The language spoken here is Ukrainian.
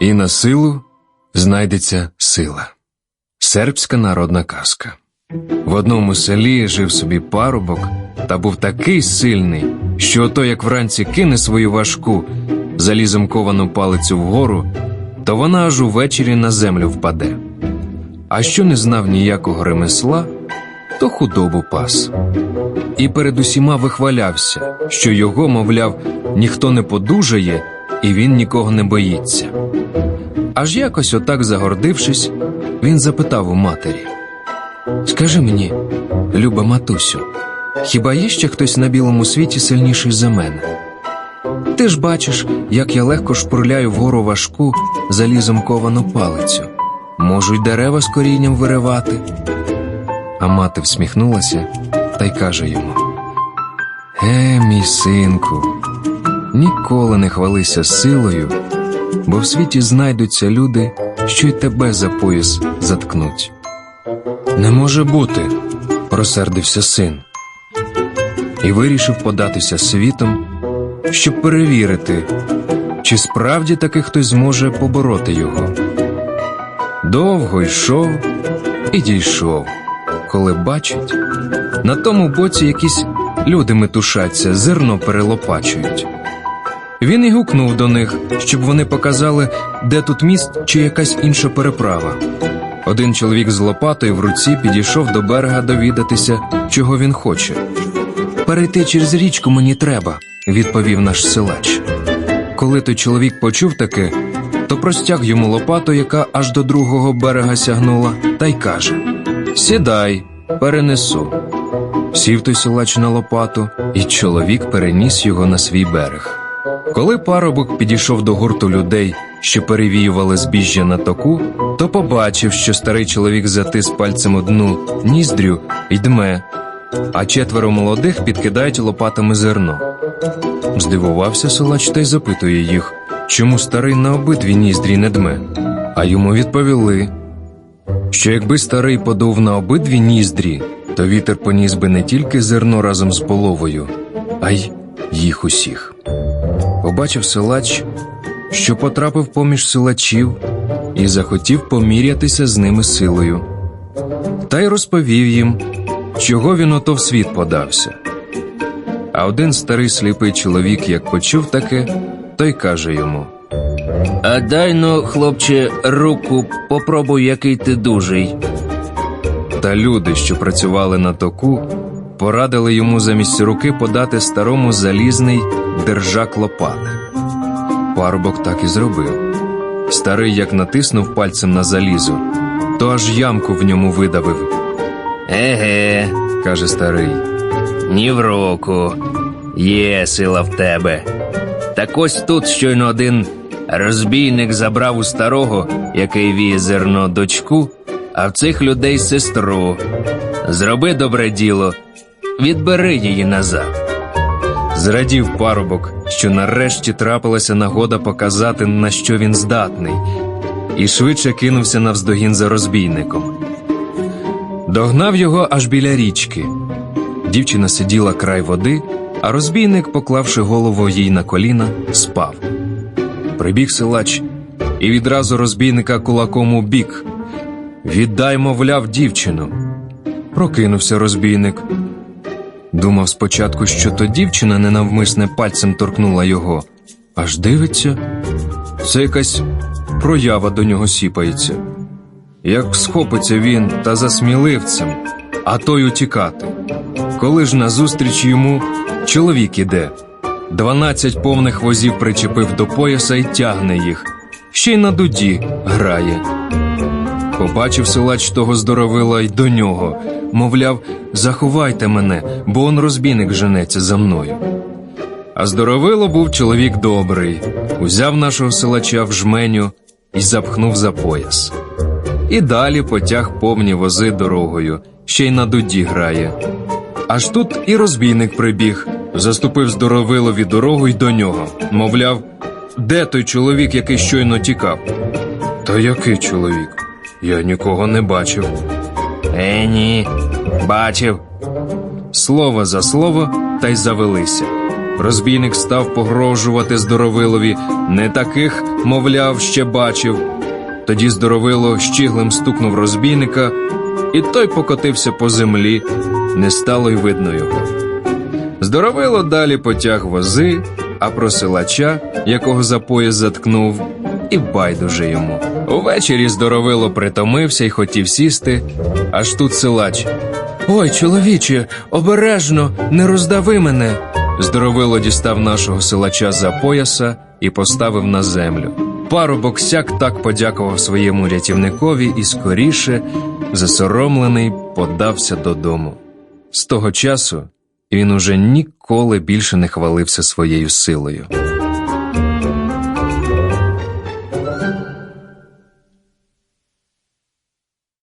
І на силу знайдеться сила. Сербська народна казка. В одному селі жив собі парубок та був такий сильний, що ото як вранці кине свою важку залізом ковану палицю вгору, то вона аж увечері на землю впаде. А що не знав ніякого ремесла, то худобу пас. І перед усіма вихвалявся, що його, мовляв, ніхто не подужає, і він нікого не боїться. Аж якось отак загордившись, він запитав у матері: Скажи мені, люба матусю, хіба є ще хтось на білому світі сильніший за мене? Ти ж бачиш, як я легко шпурляю вгору важку залізом ковану палицю. Можу й дерева з корінням виривати. А мати всміхнулася та й каже йому: Е, мій синку, ніколи не хвалися силою, бо в світі знайдуться люди, що й тебе за пояс заткнуть. Не може бути, просердився син, і вирішив податися світом, щоб перевірити, чи справді таки хтось зможе побороти його. Довго йшов і дійшов, коли бачить, на тому боці якісь люди метушаться, зерно перелопачують. Він і гукнув до них, щоб вони показали, де тут міст чи якась інша переправа. Один чоловік з лопатою в руці підійшов до берега довідатися, чого він хоче. Перейти через річку мені треба, відповів наш силач. Коли той чоловік почув таке, то простяг йому лопату, яка аж до другого берега сягнула, та й каже: Сідай, перенесу. Сів той силач на лопату, і чоловік переніс його на свій берег. Коли парубок підійшов до гурту людей, що перевіювали збіжжя на току, то побачив, що старий чоловік затис пальцем одну ніздрю й дме, а четверо молодих підкидають лопатами зерно. Здивувався силач та й запитує їх, чому старий на обидві ніздрі не дме. А йому відповіли, що якби старий подув на обидві ніздрі, то вітер поніс би не тільки зерно разом з половою, а й їх усіх. Побачив силач, що потрапив поміж силачів і захотів помірятися з ними силою. Та й розповів їм, чого він ото в світ подався. А один старий сліпий чоловік, як почув таке, то й каже йому: А дай но, хлопче, руку, попробуй, який ти дужий. Та люди, що працювали на току, порадили йому замість руки подати старому залізний держак лопати. Парубок так і зробив. Старий, як натиснув пальцем на залізо, то аж ямку в ньому видавив, Еге, каже старий. ні в року. Є сила в тебе. Так ось тут щойно один розбійник забрав у старого, який віє зерно дочку, а в цих людей сестру. Зроби добре діло, відбери її назад. Зрадів парубок, що нарешті трапилася нагода показати, на що він здатний, і швидше кинувся навздогін за розбійником. Догнав його аж біля річки. Дівчина сиділа край води, а розбійник, поклавши голову їй на коліна, спав. Прибіг силач і відразу розбійника кулаком у бік. Віддай, мовляв, дівчину. Прокинувся розбійник. Думав спочатку, що то дівчина ненавмисне пальцем торкнула його, аж дивиться, це якась проява до нього сіпається. Як схопиться він та за сміливцем, а той утікати. Коли ж назустріч йому чоловік іде, дванадцять повних возів причепив до пояса і тягне їх, ще й на дуді грає. Побачив силач того здоровила й до нього, мовляв, заховайте мене, бо он розбійник женеться за мною. А здоровило був чоловік добрий, узяв нашого силача в жменю і запхнув за пояс. І далі потяг повні вози дорогою, ще й на дуді грає. Аж тут і розбійник прибіг, заступив здоровилові дорогу й до нього, мовляв, де той чоловік, який щойно тікав? Та який чоловік? Я нікого не бачив. Е, ні, бачив. Слово за слово та й завелися. Розбійник став погрожувати здоровилові, не таких, мовляв, ще бачив. Тоді здоровило щіглем стукнув розбійника, і той покотився по землі, не стало й видно його. Здоровило далі потяг вози, а про силача, якого за пояс заткнув, і байдуже йому. Увечері здоровило притомився й хотів сісти, аж тут силач. Ой, чоловіче, обережно, не роздави мене. Здоровило дістав нашого силача за пояса і поставив на землю. Парубок сяк так подякував своєму рятівникові і скоріше, засоромлений, подався додому. З того часу він уже ніколи більше не хвалився своєю силою.